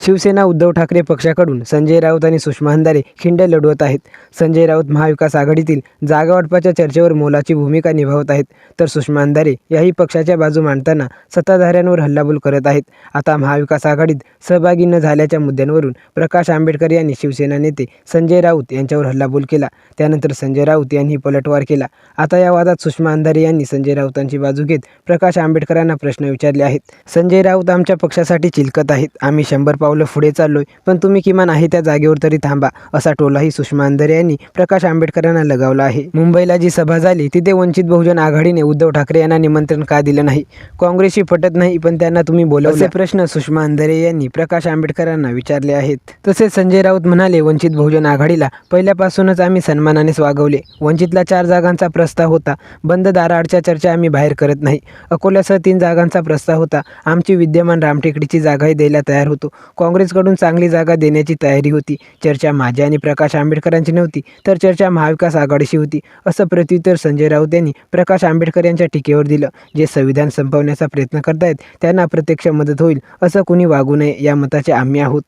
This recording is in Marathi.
शिवसेना उद्धव ठाकरे पक्षाकडून संजय राऊत आणि सुषमा अंधारे खिंड लढवत आहेत. संजय राऊत महाविकास आघाडीतील जागावाटपाच्या चर्चेवर मोलाची भूमिका निभावत आहेत. तर सुषमा अंधारे याही पक्षाच्या बाजू मांडताना सत्ताधाऱ्यांवर हल्लाबोल करत आहेत. आता महाविकास आघाडीत सहभागी न झाल्याच्या मुद्द्यांवरून प्रकाश आंबेडकर यांनी शिवसेना नेते संजय राऊत यांच्यावर हल्लाबोल केला. त्यानंतर संजय राऊत यांनी पलटवार केला. आता या वादात सुषमा अंधारे यांनी संजय राऊतांची बाजू घेत प्रकाश आंबेडकरांना प्रश्न विचारले आहेत. संजय राऊत आमच्या पक्षासाठी चिलकत आहेत. आम्ही शंभर पावलं पुढे चाललोय. पण तुम्ही किमान आहे त्या जागेवर तरी थांबा असा टोलाही सुषमा अंधारे यांनी प्रकाश आंबेडकरांना लगावला आहे. मुंबईला जी सभा झाली तिथे वंचित बहुजन आघाडीने उद्धव ठाकरे यांना निमंत्रण का दिलं नाही? काँग्रेसशी पटत नाही पण त्यांना तुम्ही बोलवले. प्रश्न सुषमा अंधारे यांनी प्रकाश आंबेडकरांना विचारले आहेत. तसेच संजय राऊत म्हणाले वंचित बहुजन आघाडीला पहिल्यापासूनच आम्ही सन्मानानेच वागवले वंचितला चार जागांचा प्रस्ताव होता. बंद दाराआडच्या चर्चा आम्ही बाहेर करत नाही. अकोल्यासह तीन जागांचा प्रस्ताव होता. आमची विद्यमान रामटेकडीची जागाही द्यायला तयार होतो. काँग्रेसकडून चांगली जागा देण्याची तयारी होती. चर्चा माझ्या आणि प्रकाश आंबेडकरांची नव्हती तर चर्चा महाविकास आघाडीशी होती असं प्रत्युत्तर संजय राऊत यांनी प्रकाश आंबेडकर यांच्या टीकेवर दिलं. जे संविधान संपवण्याचा प्रयत्न करतायत त्यांना प्रत्यक्ष मदत होईल असं कुणी वागू नये या मताचे आम्ही आहोत.